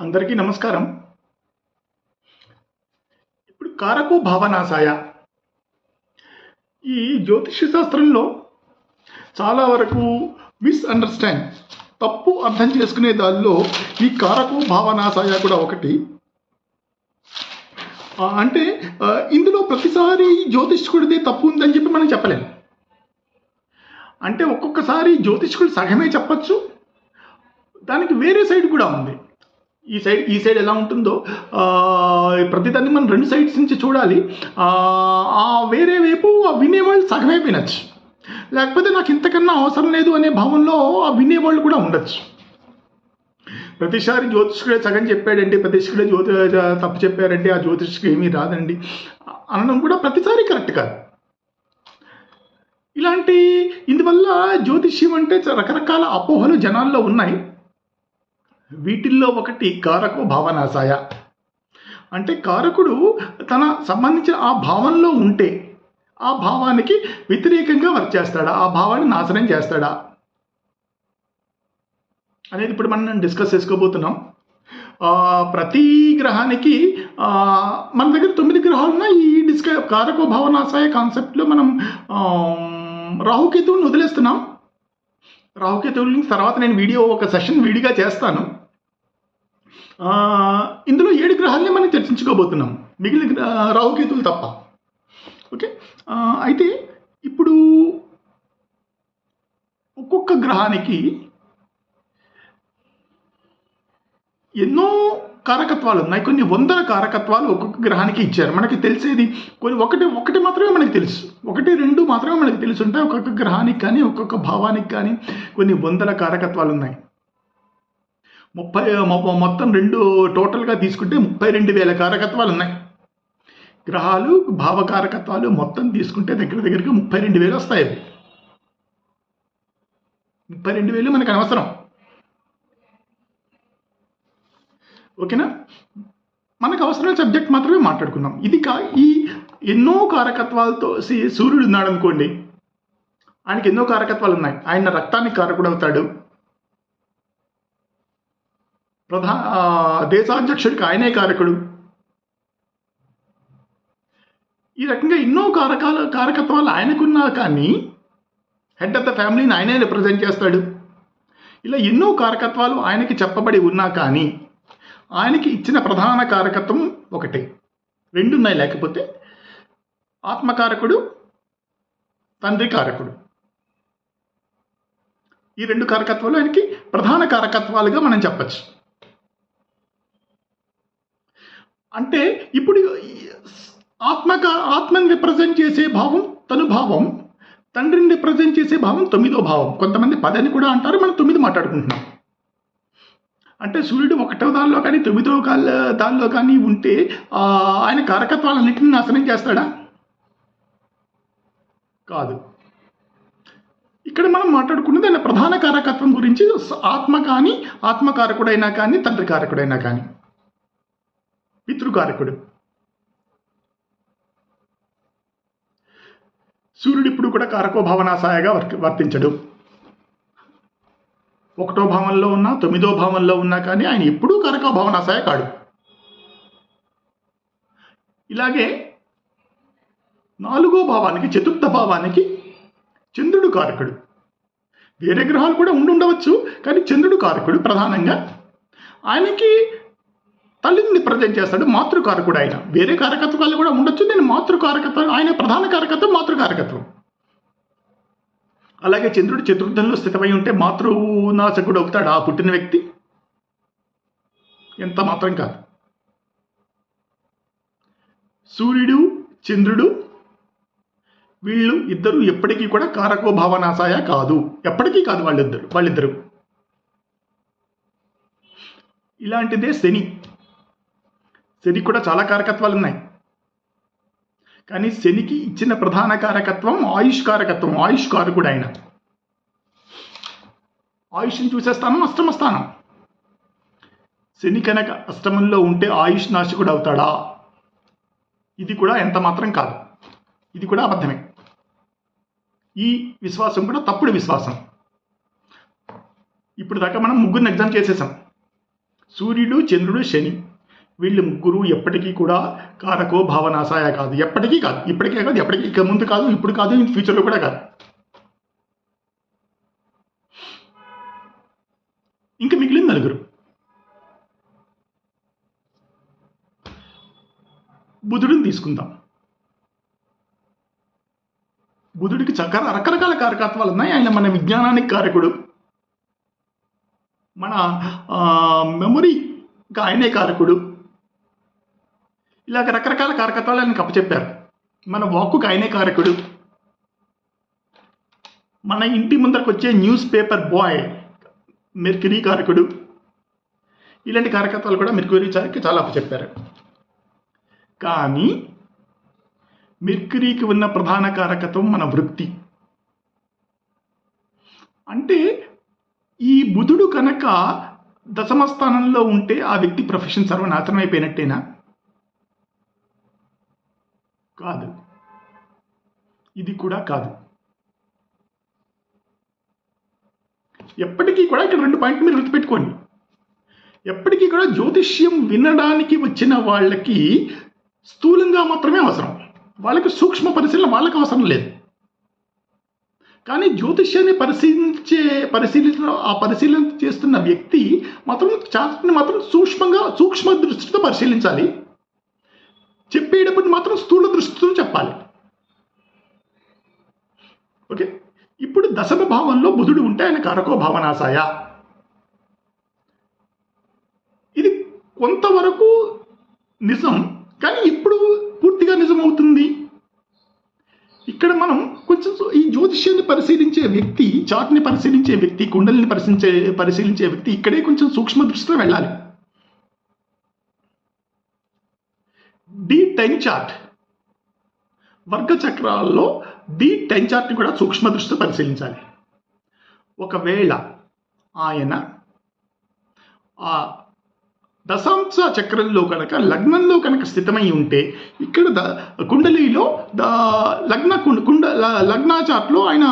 అందరికీ నమస్కారం. ఇప్పుడు కారకు భావనాశాయ. ఈ జ్యోతిష్య శాస్త్రంలో చాలా వరకు మిస్అండర్స్టాండ్ తప్పు అర్థం చేసుకునే దానిలో ఈ కారకు భావనాశాయ కూడా ఒకటి. అంటే ఇందులో ప్రతిసారి జ్యోతిష్కుడిదే తప్పు ఉందని చెప్పి మనం చెప్పలేము. అంటే ఒక్కొక్కసారి జ్యోతిష్కుడు సగమే చెప్పచ్చు. దానికి వేరే సైడ్ కూడా ఉంది. ఈ సైడ్ ఈ సైడ్ ఎలా ఉంటుందో ప్రతిదాన్ని మనం రెండు సైడ్స్ నుంచి చూడాలి. ఆ, ఆ వేరే వైపు ఆ వినేవాళ్ళు సగమే వినొచ్చు. లేకపోతే నాకు ఇంతకన్నా అవసరం లేదు అనే భావంలో ఆ వినేవాళ్ళు కూడా ఉండొచ్చు. ప్రతిసారి జ్యోతిష్కుడే సగం చెప్పాడండి ప్రతిష్కుడే జ్యోతి తప్పు చెప్పారండి ఆ జ్యోతిష్కి ఏమీ రాదండి. అనడం కూడా ప్రతిసారి కరెక్ట్ కాదు. ఇలాంటి ఇందువల్ల జ్యోతిష్యం అంటే రకరకాల అపోహలు జనాల్లో ఉన్నాయి. వీటిల్లో ఒకటి కారకు భావనాశాయ. అంటే కారకుడు తన సంబంధించిన ఆ భావంలో ఉంటే ఆ భావానికి వ్యతిరేకంగా వర్క్ చేస్తాడా? ఆ భావాన్ని నాశనం చేస్తాడా? అనేది ఇప్పుడు మనం డిస్కస్ చేసుకోబోతున్నాం. ప్రతి గ్రహానికి మన దగ్గర తొమ్మిది గ్రహాలు ఉన్నాయి. ఈ డిస్క కారకో భావనాశాయ కాన్సెప్ట్లో మనం రాహుకేతువుని వదిలేస్తున్నాం. రాహుకేతువుల నుంచి తర్వాత నేను వీడియో ఒక సెషన్ వీడిగా చేస్తాను. ఇందులో ఏడు గ్రహాలనే మనం చర్చించుకోబోతున్నాం. మిగిలిన రాహుకేతులు తప్ప. ఓకే? అయితే ఇప్పుడు ఒక్కొక్క గ్రహానికి ఎన్నో కారకత్వాలు ఉన్నాయి. కొన్ని వందల కారకత్వాలు ఒక్కొక్క గ్రహానికి ఇచ్చారు. మనకి తెలిసేది కొన్ని ఒకటి ఒకటి మాత్రమే మనకి తెలుసు. ఒకటి రెండు మాత్రమే మనకి తెలుసు ఉంటాయి ఒక్కొక్క గ్రహానికి కానీ ఒక్కొక్క భావానికి కానీ కొన్ని వందల కారకత్వాలు ఉన్నాయి. ముప్పై మొ- మొత్తం రెండు టోటల్గా తీసుకుంటే ముప్పై రెండు వేల కారకత్వాలు ఉన్నాయి. గ్రహాలు భావకారకత్వాలు మొత్తం తీసుకుంటే దగ్గర దగ్గరికి ముప్పై రెండు వేలు వస్తాయి అవి. ముప్పై రెండు వేలు మనకు అనవసరం. ఓకేనా? మనకు అవసరమైన సబ్జెక్ట్ మాత్రమే మాట్లాడుకుందాం. ఇది కా ఈ ఎన్నో కారకత్వాలతో సి- సూర్యుడు ఉన్నాడు అనుకోండి ఆయనకి ఎన్నో కారకత్వాలు ఉన్నాయి. ఆయన రక్తానికి కారకుడు అవుతాడు. ప్రధా దేశాధ్యక్షుడికి ఆయనే కారకుడు. ఈ రకంగా ఎన్నో కారకాల కారకత్వాలు ఆయనకున్నా కానీ హెడ్ ఆఫ్ ద ఫ్యామిలీని ఆయనే రిప్రజెంట్ చేస్తాడు. ఇలా ఎన్నో కారకత్వాలు ఆయనకి చెప్పబడి ఉన్నా కానీ ఆయనకి ఇచ్చిన ప్రధాన కారకత్వం ఒకటే. రెండు ఉన్నాయి లేకపోతే ఆత్మకారకుడు తండ్రి కారకుడు. ఈ రెండు కారకత్వాలు ఆయనకి ప్రధాన కారకత్వాలుగా మనం చెప్పచ్చు. అంటే ఇప్పుడు ఆత్మక ఆత్మని రిప్రజెంట్ చేసే భావం తను భావం తండ్రిని రిప్రజెంట్ చేసే భావం తొమ్మిదో భావం. కొంతమంది పదని కూడా అంటారు మనం తొమ్మిది మాట్లాడుకుంటున్నాం. అంటే సూర్యుడు ఒకటో దానిలో కానీ తొమ్మిదో దానిలో కానీ ఉంటే ఆయన కారకత్వాలన్నింటినీ నాశనం చేస్తాడా? కాదు. ఇక్కడ మనం మాట్లాడుకున్నది ఆయన ప్రధాన కారకత్వం గురించి ఆత్మ కానీ ఆత్మకారకుడైనా కానీ తండ్రి కారకుడైనా కానీ. పితృకారకుడు. సూర్యుడు ఇప్పుడు కూడా కారకో భావనాశాయగా వర్తించడు. ఒకటో భావంలో ఉన్నా తొమ్మిదో భావంలో ఉన్నా కానీ ఆయన ఎప్పుడూ కారకో భావనాశాయ కాడు. ఇలాగే నాలుగో భావానికి చతుర్థ భావానికి చంద్రుడు కారకుడు. వేరే గ్రహాలు కూడా ఉండి ఉండవచ్చు కానీ చంద్రుడు కారకుడు ప్రధానంగా. ఆయనకి తల్లిని ప్రజెంట్ చేస్తాడు మాతృకారకుడు ఆయన. వేరే కారకత్వాలు కూడా ఉండొచ్చు నేను మాతృకారకత్వం ఆయన ప్రధాన కారకత్వం మాతృకారకత్వం అలాగే చంద్రుడు చతుర్థంలో స్థితమై ఉంటే మాతృనాశకుడు అవుతాడు ఆ పుట్టిన వ్యక్తి. ఎంత మాత్రం కాదు. సూర్యుడు చంద్రుడు వీళ్ళు ఇద్దరు ఎప్పటికీ కూడా కారకో భావనాశాయ కాదు. ఎప్పటికీ కాదు వాళ్ళిద్దరు వాళ్ళిద్దరు. ఇలాంటిదే శని. శని కూడా చాలా కారకత్వాలు ఉన్నాయి. కానీ శనికి ఇచ్చిన ప్రధాన కారకత్వం ఆయుష్ కారకత్వం ఆయుష్ కారకుడు ఆయన. ఆయుష్ని చూసే స్థానం అష్టమ స్థానం. శని కనుక అష్టమంలో ఉంటే ఆయుష్ నాశకుడు అవుతాడా? ఇది కూడా ఎంత మాత్రం కాదు. ఇది కూడా అబద్ధమే. ఈ విశ్వాసం కూడా తప్పుడు విశ్వాసం. ఇప్పుడు దాకా మనం ముగ్గురిని ఎగ్జామ్ చేసేసాం. సూర్యుడు చంద్రుడు శని. వీళ్ళు ముగ్గురు ఎప్పటికీ కూడా కారకో భావనాశాయ కాదు. ఎప్పటికీ కాదు. ఇప్పటికే కాదు ఎప్పటికీ ఇక ముందు కాదు ఇప్పుడు కాదు ఇన్ ఫ్యూచర్లో కూడా కాదు. ఇంకా మిగిలిన నలుగురు. బుధుడిని తీసుకుందాం. బుధుడికి చక్కర రకరకాల కారకత్వాలు ఉన్నాయి. ఆయన మన విజ్ఞానానికి కారకుడు. మన మెమొరీ ఆయనే కారకుడు. ఇలాగ రకరకాల కార్యకర్తలు ఆయన కప్పచెప్పారు మన వాక్కుకు ఆయనే కారకుడు. మన ఇంటి ముందరకు వచ్చే న్యూస్ పేపర్ బాయ్ మెర్కిరీ కారకుడు. ఇలాంటి కార్యకర్తలు కూడా మెర్క్యూరీ చారికి చాలా చెప్పారు కానీ మెర్క్యూరీకి ఉన్న ప్రధాన కారకత్వం మన వృత్తి. అంటే ఈ బుధుడు కనుక దశమ స్థానంలో ఉంటే ఆ వ్యక్తి ప్రొఫెషన్ సర్వనాశనం అయిపోయినట్టేనా? కాదు. ఇది కూడా కాదు. ఎప్పటికీ కూడా ఇక్కడ రెండు పాయింట్లు మీరు గుర్తుపెట్టుకోండి. ఎప్పటికీ కూడా జ్యోతిష్యం వినడానికి వచ్చిన వాళ్ళకి స్థూలంగా మాత్రమే అవసరం. వాళ్ళకి సూక్ష్మ పరిశీలన వాళ్ళకి అవసరం లేదు. కానీ జ్యోతిష్యాన్ని పరిశీలించే పరిశీలన ఆ పరిశీలన చేస్తున్న వ్యక్తి మాత్రం చార్ట్ని మాత్రం సూక్ష్మంగా సూక్ష్మ దృష్టితో పరిశీలించాలి. చెప్పేటప్పుడు మాత్రం స్థూల దృష్టితో చెప్పాలి. ఓకే? ఇప్పుడు దశమ భావంలో బుధుడు ఉంటే ఆయన కారకో భావనాశాయ. ఇది కొంతవరకు నిజం కానీ ఇప్పుడు పూర్తిగా నిజమవుతుంది. ఇక్కడ మనం కొంచెం ఈ జ్యోతిష్యాన్ని పరిశీలించే వ్యక్తి చాట్ని పరిశీలించే వ్యక్తి కుండలిని పరిశీలించే పరిశీలించే వ్యక్తి ఇక్కడే కొంచెం సూక్ష్మ దృష్టితో వెళ్ళాలి. డి టెన్ చార్ట్ వర్గ చక్రాల్లో డి టెన్ చార్ట్ని కూడా సూక్ష్మ దృష్టితో పరిశీలించాలి. ఒకవేళ ఆయన ఆ దశాంశ చక్రంలో కనుక లగ్నంలో కనుక స్థితమై ఉంటే ఇక్కడ ద కుండలిలో ద లగ్న కుండ కుండ లగ్న చార్ట్లో ఆయన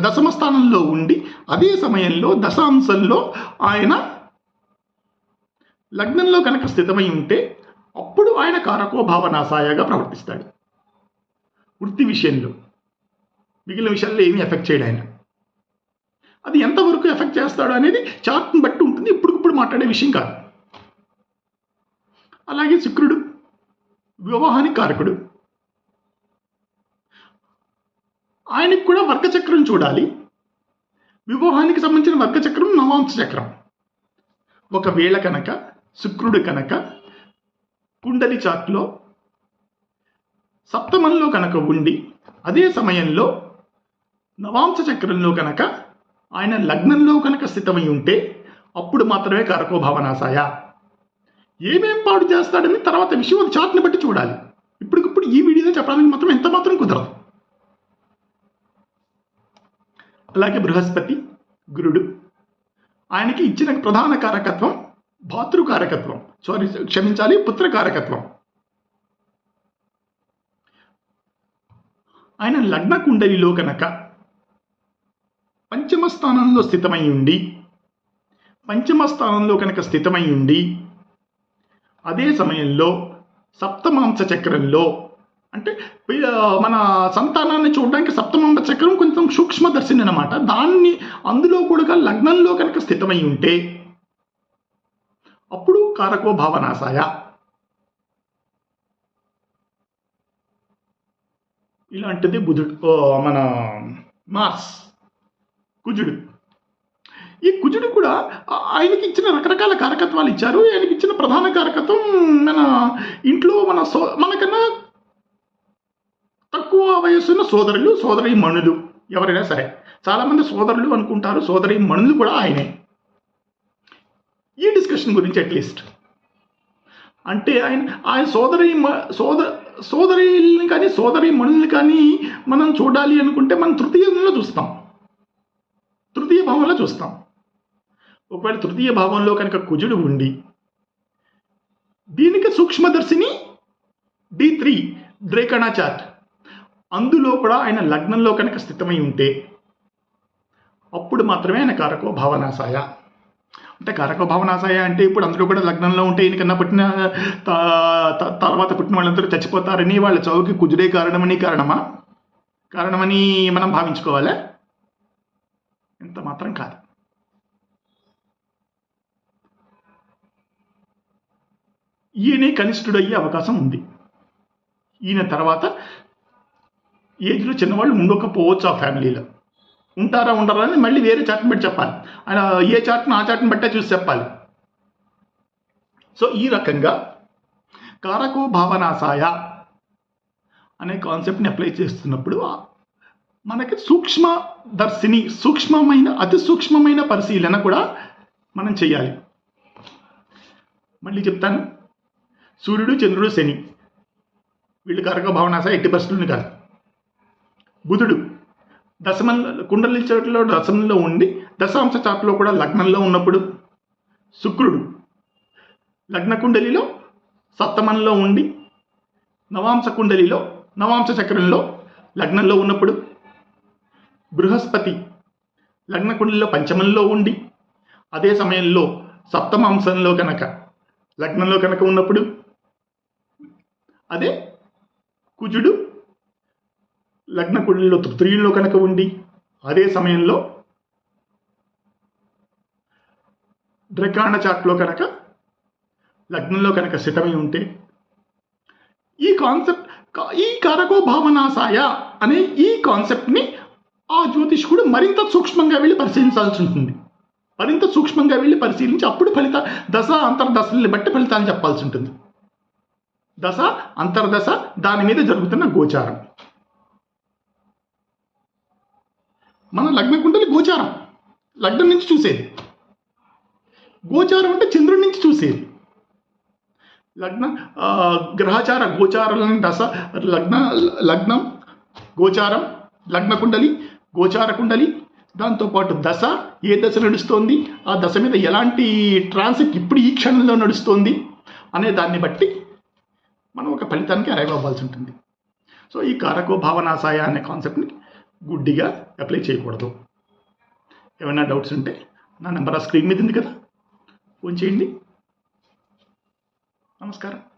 దశమ స్థానంలో ఉండి అదే సమయంలో దశాంశంలో ఆయన లగ్నంలో కనుక స్థితమై ఉంటే అప్పుడు ఆయన కారకో భావనాశాయగా ప్రవర్తిస్తాడు. వృత్తి విషయంలో మిగిలిన విషయాల్లో ఏమీ ఎఫెక్ట్ చేయడు ఆయన. అది ఎంతవరకు ఎఫెక్ట్ చేస్తాడు అనేది చార్ట్ని బట్టి ఉంటుంది. ఇప్పటికిప్పుడు మాట్లాడే విషయం కాదు. అలాగే శుక్రుడు వివాహానికి కారకుడు. ఆయనకు కూడా వర్గచక్రం చూడాలి. వివాహానికి సంబంధించిన వర్గచక్రం నవాంశ చక్రం. ఒకవేళ కనుక శుక్రుడు కనుక కుండలి చాట్లో సప్తమంలో కనుక ఉండి అదే సమయంలో నవాంశ చక్రంలో కనుక ఆయన లగ్నంలో కనుక స్థితమై ఉంటే అప్పుడు మాత్రమే కారకో భావనాశాయ. ఏమేం పాడు చేస్తాడని తర్వాత విషయం చాట్ని బట్టి చూడాలి. ఇప్పటికిప్పుడు ఈ వీడియోలో చెప్పడానికి మాత్రం ఎంత మాత్రం కుదరదు. అలాగే బృహస్పతి గురుడు ఆయనకి ఇచ్చిన ప్రధాన కారకత్వం భాతృకారకత్వం. సారీ క్షమించాలి పుత్రకారకత్వం. ఆయన లగ్న కుండలిలో కనుక పంచమ స్థానంలో స్థితమై ఉండి పంచమ స్థానంలో కనుక స్థితమై ఉండి అదే సమయంలో సప్తమాంస చక్రంలో అంటే మన సంతానాన్ని చూడడానికి సప్తమాంస చక్రం కొంచెం సూక్ష్మదర్శిని అనమాట దాన్ని అందులో కూడా లగ్నంలో కనుక స్థితమై ఉంటే అప్పుడు కారకో భావనాశాయ. ఇలాంటిది బుధుడు మన మార్స్ కుజుడు. ఈ కుజుడు కూడా ఆయనకి ఇచ్చిన రకరకాల కారకత్వాలు ఇచ్చారు. ఆయనకి ఇచ్చిన ప్రధాన కారకత్వం మన ఇంట్లో మన సో మనకన్నా తక్కువ వయసున్న సోదరులు సోదరి మణులు ఎవరైనా సరే. చాలామంది సోదరులు అనుకుంటారు సోదరి మణులు కూడా ఆయనే. ఈ డిస్కషన్ గురించి అట్లీస్ట్ అంటే ఆయన ఆయన సోదరి మ- సోదర సోదరిని కానీ సోదరి మణుల్ని కానీ మనం చూడాలి అనుకుంటే మనం తృతీయంలో చూస్తాం. తృతీయ భావంలో చూస్తాం. ఒకవేళ తృతీయ భావంలో కనుక కుజుడు ఉండి దీనికి సూక్ష్మదర్శిని డి త్రీ ద్రేకణ చార్ట్ అందులో కూడా ఆయన లగ్నంలో కనుక స్థితమై ఉంటే అప్పుడు మాత్రమే ఆయన కారకో భావనాశాయ. అంటే కారక భావనాశయ అంటే ఇప్పుడు అందరూ కూడా లగ్నంలో ఉంటే ఈయనకన్నా పుట్టిన త- త- తర్వాత పుట్టిన వాళ్ళందరూ చచ్చిపోతారని వాళ్ళ చదువుకి కుజుడే కారణమని కారణమా? కారణమని మనం భావించుకోవాలా? ఇంత మాత్రం కాదు. ఈయనే కనిష్ఠుడు అయ్యే అవకాశం ఉంది. ఈయన తర్వాత ఏజ్లో చిన్నవాళ్ళు ఉండకపోవచ్చు ఆ ఫ్యామిలీలో. ఉంటారా ఉండరా అని మళ్ళీ వేరే చాట్ని బట్టి చెప్పాలి. ఆయన ఏ చాట్ను ఆ చాట్ని బట్టే చూసి చెప్పాలి. సో ఈ రకంగా కారకు భావనాశాయ అనే కాన్సెప్ట్ని అప్లై చేస్తున్నప్పుడు మనకి సూక్ష్మ దర్శిని సూక్ష్మమైన అతి సూక్ష్మమైన పరిశీలన కూడా మనం చేయాలి. మళ్ళీ చెప్తాను. సూర్యుడు చంద్రుడు శని. వీళ్ళు కారక భావనాశ ఎట్టి పరిస్థితులను కాదు. బుధుడు దశమన్ కుండలి చోట్ల దశమంలో ఉండి దశాంశ చాట్లో కూడా లగ్నంలో ఉన్నప్పుడు శుక్రుడు లగ్న కుండలిలో సప్తమంలో ఉండి నవాంశ కుండలిలో నవాంశ చక్రంలో లగ్నంలో ఉన్నప్పుడు బృహస్పతి లగ్న కుండలిలో పంచమంలో ఉండి అదే సమయంలో సప్తమాంశంలో కనుక లగ్నంలో కనుక ఉన్నప్పుడు అదే కుజుడు లగ్న కుండలిలో తృతీయంలో కనుక ఉండి అదే సమయంలో ద్రకాణ చాట్లో కనుక లగ్నంలో కనుక స్థితమై ఉంటే ఈ కాన్సెప్ట్ ఈ కారకో భావనాశాయ అనే ఈ కాన్సెప్ట్ని ఆ జ్యోతిష్కుడు మరింత సూక్ష్మంగా వెళ్ళి పరిశీలించాల్సి ఉంటుంది. మరింత సూక్ష్మంగా వెళ్ళి పరిశీలించి అప్పుడు ఫలిత దశ అంతర్దశల్ని బట్టి ఫలితాన్ని చెప్పాల్సి ఉంటుంది. దశ అంతర్దశ దాని మీద జరుగుతున్న గోచారం. మన లగ్న కుండలి గోచారం. లగ్నం నుంచి చూసేది. గోచారం అంటే చంద్రుడి నుంచి చూసేది. లగ్న గ్రహచార గోచారాలని దశ లగ్న లగ్నం గోచారం లగ్న కుండలి గోచార కుండలి దాంతోపాటు దశ ఏ దశ నడుస్తోంది ఆ దశ మీద ఎలాంటి ట్రాన్సిట్ ఇప్పుడు ఈ క్షణంలో నడుస్తోంది అనే దాన్ని బట్టి మనం ఒక ఫలితానికి అరైవ్ అవ్వాల్సి ఉంటుంది. సో ఈ కారకో భావనాశాయ అనే కాన్సెప్ట్ని గుడ్డిగా అప్లై చేయకూడదు. ఏమైనా డౌట్స్ ఉంటే నా నెంబర్ ఆ స్క్రీన్ మీద ఉంది కదా? ఫోన్ చేయండి. నమస్కారం.